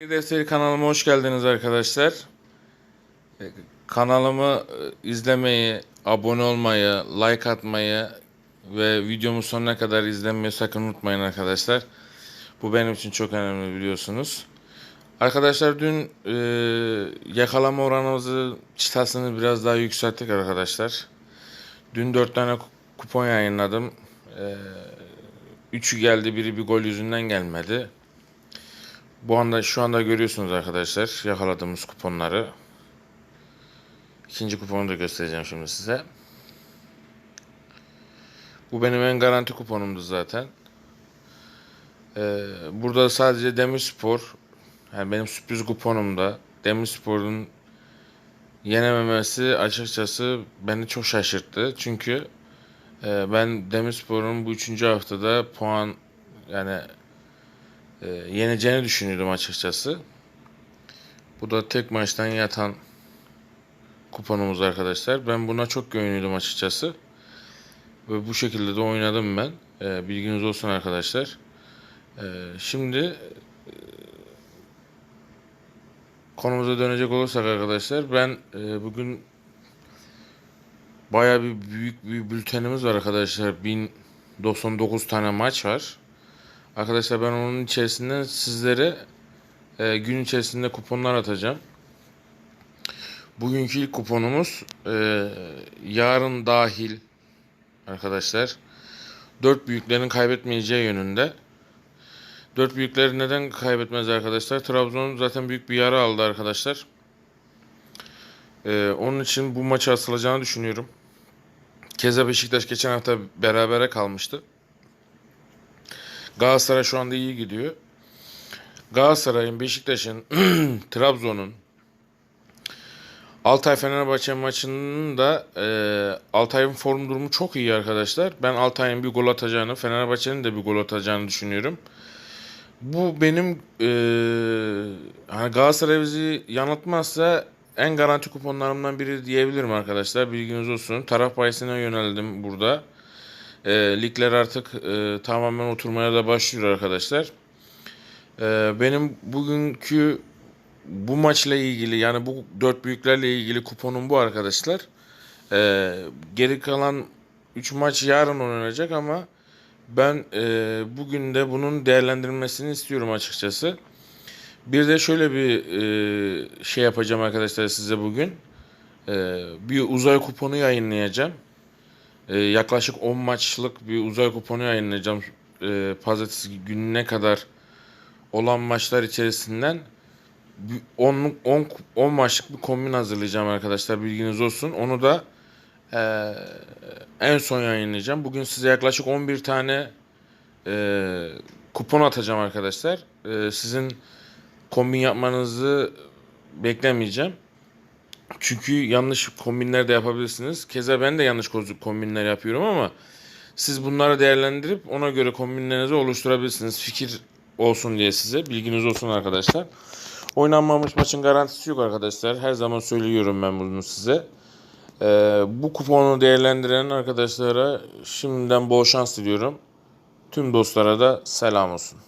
Defteri kanalıma hoş geldiniz arkadaşlar. E, Kanalımı e, izlemeyi, abone olmayı, like atmayı ve videomu sonuna kadar izlemeyi sakın unutmayın arkadaşlar. Bu benim için çok önemli biliyorsunuz. Arkadaşlar dün e, yakalama oranımızı çıtasını biraz daha yükselttik arkadaşlar. Dün 4 tane ku- kupon yayınladım. E, üçü geldi biri bir gol yüzünden gelmedi. Bu anda şu anda görüyorsunuz arkadaşlar yakaladığımız kuponları. İkinci kuponu da göstereceğim şimdi size. Bu benim en garanti kuponumdu zaten. Ee, burada sadece Demirspor, yani benim sürpriz kuponumda Demirspor'un yenememesi açıkçası beni çok şaşırttı. Çünkü e, ben Demirspor'un bu üçüncü haftada puan yani e, yeneceğini düşünüyordum açıkçası. Bu da tek maçtan yatan kuponumuz arkadaşlar. Ben buna çok güveniyordum açıkçası. Ve bu şekilde de oynadım ben. E, bilginiz olsun arkadaşlar. E, şimdi e, konumuza dönecek olursak arkadaşlar ben e, bugün baya bir büyük bir bültenimiz var arkadaşlar. 1099 tane maç var. Arkadaşlar ben onun içerisinden sizlere e, gün içerisinde kuponlar atacağım. Bugünkü ilk kuponumuz e, yarın dahil arkadaşlar. Dört büyüklerin kaybetmeyeceği yönünde. Dört büyükleri neden kaybetmez arkadaşlar? Trabzon zaten büyük bir yara aldı arkadaşlar. E, onun için bu maçı asılacağını düşünüyorum. Keza Beşiktaş geçen hafta berabere kalmıştı. Galatasaray şu anda iyi gidiyor. Galatasaray'ın, Beşiktaş'ın, Trabzon'un, Altay Fenerbahçe maçının da e, Altay'ın form durumu çok iyi arkadaşlar. Ben Altay'ın bir gol atacağını, Fenerbahçe'nin de bir gol atacağını düşünüyorum. Bu benim e, hani Galatasaray bizi yanıltmazsa en garanti kuponlarımdan biri diyebilirim arkadaşlar. Bilginiz olsun. Taraf bahisine yöneldim burada. E, ligler artık e, tamamen oturmaya da başlıyor arkadaşlar. E, benim bugünkü bu maçla ilgili yani bu dört büyüklerle ilgili kuponum bu arkadaşlar. E, geri kalan 3 maç yarın oynanacak ama ben e, bugün de bunun değerlendirilmesini istiyorum açıkçası. Bir de şöyle bir e, şey yapacağım arkadaşlar size bugün. E, bir uzay kuponu yayınlayacağım. Ee, yaklaşık 10 maçlık bir uzay kuponu yayınlayacağım. Ee, pazartesi gününe kadar olan maçlar içerisinden 10 10 10 maçlık bir kombin hazırlayacağım arkadaşlar bilginiz olsun. Onu da eee, en son yayınlayacağım. Bugün size yaklaşık 11 tane eee, kupon atacağım arkadaşlar. Eee, sizin kombin yapmanızı beklemeyeceğim. Çünkü yanlış kombinler de yapabilirsiniz. Keza ben de yanlış kombinler yapıyorum ama siz bunları değerlendirip ona göre kombinlerinizi oluşturabilirsiniz. Fikir olsun diye size. Bilginiz olsun arkadaşlar. Oynanmamış maçın garantisi yok arkadaşlar. Her zaman söylüyorum ben bunu size. Ee, bu kuponu değerlendiren arkadaşlara şimdiden bol şans diliyorum. Tüm dostlara da selam olsun.